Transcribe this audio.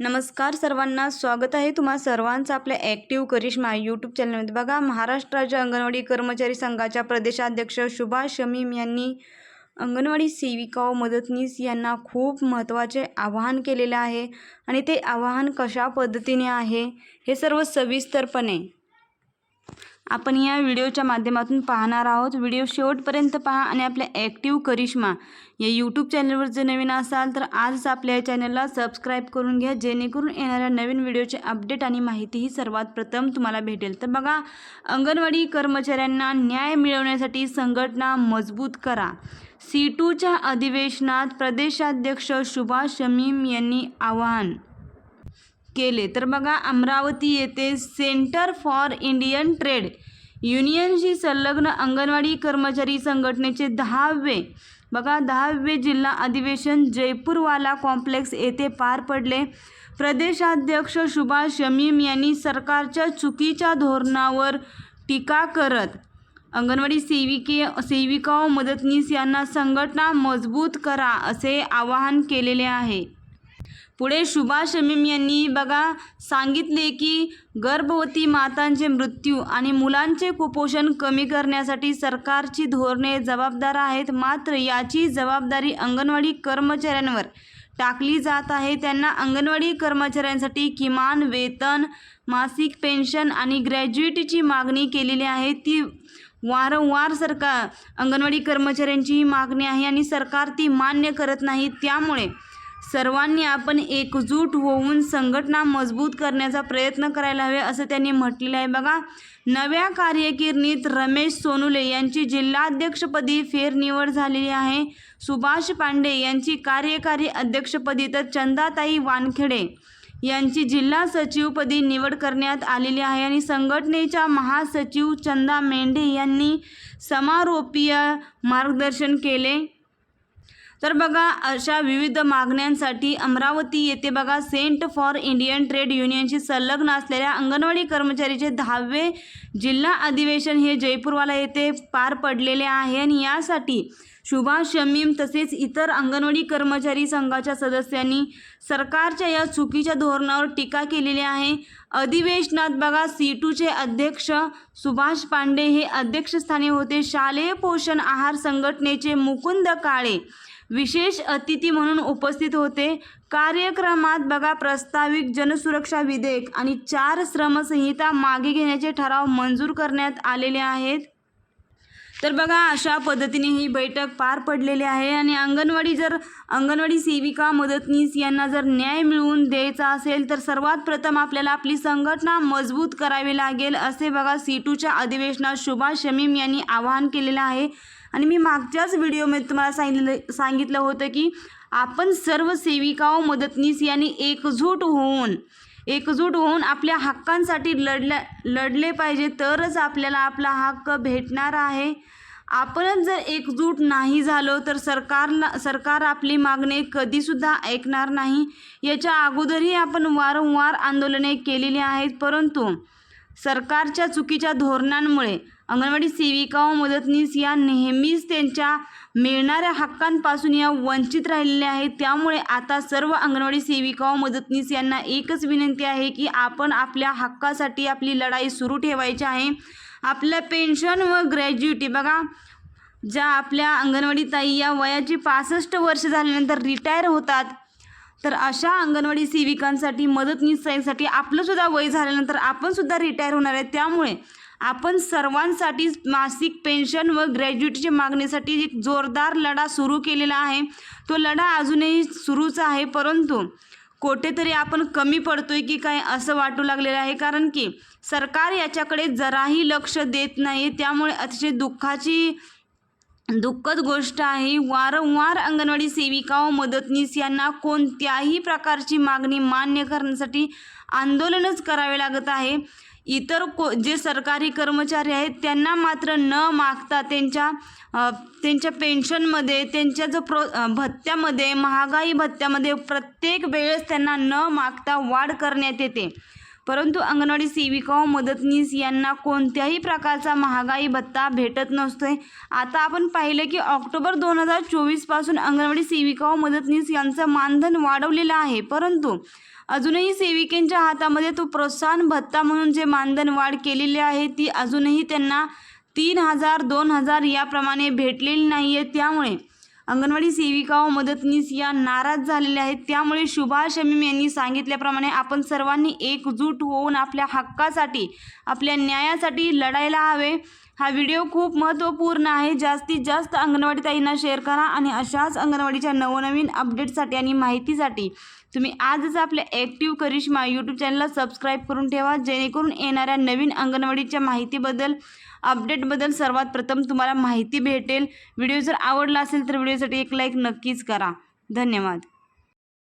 नमस्कार सर्वांना स्वागत आहे तुम्हा सर्वांचं आपल्या ॲक्टिव्ह करिश्मा यूट्यूब चॅनलमध्ये बघा महाराष्ट्र राज्य अंगणवाडी कर्मचारी संघाच्या प्रदेशाध्यक्ष सुभाष शमीम यांनी अंगणवाडी सेविका व मदतनीस यांना खूप महत्त्वाचे आवाहन केलेले आहे. आणि ते आवाहन कशा पद्धतीने आहे हे सर्व सविस्तरपणे आपण या व्हिडिओच्या माध्यमातून पाहणार आहोत. व्हिडिओ शेवटपर्यंत पहा आणि आपल्या ॲक्टिव्ह करिश्मा या यूट्यूब चॅनलवर जर नवीन असाल तर आजच आपल्या या चॅनलला सबस्क्राईब करून घ्या. जेणेकरून येणाऱ्या नवीन व्हिडिओचे अपडेट आणि माहितीही सर्वात प्रथम तुम्हाला भेटेल. तर बघा अंगणवाडी कर्मचाऱ्यांना न्याय मिळवण्यासाठी संघटना मजबूत करा. सी टूच्या अधिवेशनात प्रदेशाध्यक्ष सुभाष शमीम यांनी आवाहन केले तर बघा अमरावती येथे सेंटर फॉर इंडियन ट्रेड युनियनशी संलग्न अंगणवाडी कर्मचारी संघटनेचे दहावे बघा दहावे जिल्हा अधिवेशन जयपूरवाला कॉम्प्लेक्स येथे पार पडले. प्रदेशाध्यक्ष सुभाष शमीम यांनी सरकारच्या चुकीच्या धोरणावर टीका करत अंगणवाडी सेविके सेविका व मदतनीस यांना संघटना मजबूत करा असे आवाहन केलेले आहे. पुढे सुभाष शमीम यांनी बघा सांगितले की गर्भवती मातांचे मृत्यू आणि मुलांचे कुपोषण कमी करण्यासाठी सरकारची धोरणे जबाबदार आहेत. मात्र याची जबाबदारी अंगणवाडी कर्मचाऱ्यांवर टाकली जात आहे. त्यांना अंगणवाडी कर्मचाऱ्यांसाठी किमान वेतन मासिक पेन्शन आणि ग्रॅज्युएटीची मागणी केलेली आहे. ती वारंवार सरकार अंगणवाडी कर्मचाऱ्यांची ही मागणी आहे आणि सरकार ती मान्य करत नाही. त्यामुळे सर्वांनी आपण एकजूट होऊन संघटना मजबूत करण्याचा प्रयत्न करायला हवे असं त्यांनी म्हटलेलं आहे. बघा नव्या कार्यकिरणीत रमेश सोनुले यांची जिल्हाध्यक्षपदी फेरनिवड झालेली आहे. सुभाष पांडे यांची कार्यकारी अध्यक्षपदी तर चंदाताई वानखेडे यांची जिल्हा सचिवपदी निवड करण्यात आलेली आहे आणि संघटनेच्या महासचिव चंदा मेंढे यांनी समारोपीय मार्गदर्शन केले. तर बघा अशा विविध मागण्यांसाठी अमरावती येथे बघा सेंट फॉर इंडियन ट्रेड युनियनशी संलग्न असलेल्या अंगणवाडी कर्मचारीचे दहावे जिल्हा अधिवेशन हे जयपूरवाला येथे पार पडलेले आहे. आणि यासाठी सुभाष शमीम तसेच इतर अंगणवाडी कर्मचारी संघाच्या सदस्यांनी सरकारच्या या चुकीच्या धोरणावर टीका केलेली आहे. अधिवेशनात बघा सी टूचे अध्यक्ष सुभाष पांडे हे अध्यक्षस्थानी होते. शालेय पोषण आहार संघटनेचे मुकुंद काळे विशेष अतिथी म्हणून उपस्थित होते. कार्यक्रमात बघा प्रस्ताविक जनसुरक्षा विधेयक आणि चार श्रमसंहिता मागे घेण्याचे ठराव मंजूर करण्यात आलेले आहेत. तर बघा अशा पद्धतीने ही बैठक पार पडलेली आहे आणि अंगणवाडी जर अंगणवाडी सेविका मदतनीस यांना जर न्याय मिळवून द्यायचा असेल तर सर्वात प्रथम आपल्याला आपली संघटना मजबूत करावी लागेल असे बघा सी टूच्या अधिवेशनात सुभाष शमीम यांनी आवाहन केलेलं आहे. आणि मी मागच्याच व्हिडिओमध्ये तुम्हाला सांगितलं सांगितलं होतं की आपण सर्व सेविका व मदतनीस यांनी एकजूट होऊन एकजूट होऊन आपल्या हक्कांसाठी लढल्या लढले पाहिजे तरच आपल्याला आपला हक्क भेटणार आहे. आपणच जर एकजूट नाही झालो तर सरकारला सरकार आपली मागणी कधीसुद्धा ऐकणार नाही. याच्या अगोदरही आपण वारंवार आंदोलने केलेली आहेत परंतु सरकारच्या चुकीच्या धोरणांमुळे अंगणवाडी सेविका व मदतनीस या नेहमीच त्यांच्या मिळणाऱ्या हक्कांपासून या वंचित राहिलेल्या आहेत. त्यामुळे आता सर्व अंगणवाडी सेविका व मदतनीस यांना एकच विनंती आहे की आपण आपल्या हक्कासाठी आपली लढाई सुरू ठेवायची आहे. आपल्या पेन्शन व ग्रॅज्युटी बघा ज्या आपल्या अंगणवाडी ताई या वयाची पासष्ट वर्ष झाल्यानंतर रिटायर होतात. तर अशा अंगणवाडी सेविकांसाठी मदतनीससाठी आपलंसुद्धा वय झाल्यानंतर आपणसुद्धा रिटायर होणार आहे. त्यामुळे आपण सर्वांसाठी मासिक पेन्शन व ग्रॅज्युएटीच्या मागणीसाठी एक जोरदार लढा सुरू केलेला आहे. तो लढा अजूनही सुरूच आहे परंतु कुठेतरी आपण कमी पडतोय की काय असं वाटू लागलेलं आहे. कारण की सरकार याच्याकडे जराही लक्ष देत नाही त्यामुळे अतिशय दुःखाची दुःखद गोष्ट आहे. वारंवार अंगणवाडी सेविका व मदतनीस यांना कोणत्याही प्रकारची मागणी मान्य करण्यासाठी आंदोलनच करावे लागत आहे. इतर को जे सरकारी कर्मचारी आहेत त्यांना मात्र न मागता त्यांच्या त्यांच्या पेन्शनमध्ये त्यांच्या जो प्रो भत्त्यामध्ये महागाई भत्त्यामध्ये प्रत्येक वेळेस त्यांना न मागता वाढ करण्यात येते. परंतु अंगणवाडी सेविका व मदतनीस यांना कोणत्याही प्रकारचा महागाई भत्ता भेटत नसतोय. आता आपण पाहिलं की ऑक्टोबर दोन हजार चोवीसपासून अंगणवाडी सेविका व मदतनीस यांचं मानधन वाढवलेलं आहे. परंतु अजूनही सेविकेंच्या हातामध्ये तो प्रोत्साहन भत्ता म्हणून जे मानधन वाढ केलेली आहे ती अजूनही त्यांना तीन हजार दोन हजार याप्रमाणे भेटलेली नाही आहे त्यामुळे अंगणवाडी सेविका व मदतनीस या नाराज झालेल्या आहेत. त्यामुळे सुभाष शमीम यांनी सांगितल्याप्रमाणे आपण सर्वांनी एकजूट होऊन आपल्या हक्कासाठी आपल्या न्यायासाठी लढायला हवे. हा व्हिडिओ खूप महत्त्वपूर्ण आहे. जास्तीत जास्त अंगणवाडी ताईंना शेअर करा आणि अशाच अंगणवाडीच्या नवनवीन अपडेटसाठी आणि माहितीसाठी तुम्ही आजच आपल्या ॲक्टिव्ह करिश्मा यूट्यूब चॅनलला सबस्क्राईब करून ठेवा. जेणेकरून येणाऱ्या नवीन अंगणवाडीच्या माहितीबद्दल अपडेटबद्दल सर्वात प्रथम तुम्हाला माहिती भेटेल. व्हिडिओ जर आवडला असेल तर व्हिडिओसाठी एक लाईक नक्कीच करा. धन्यवाद.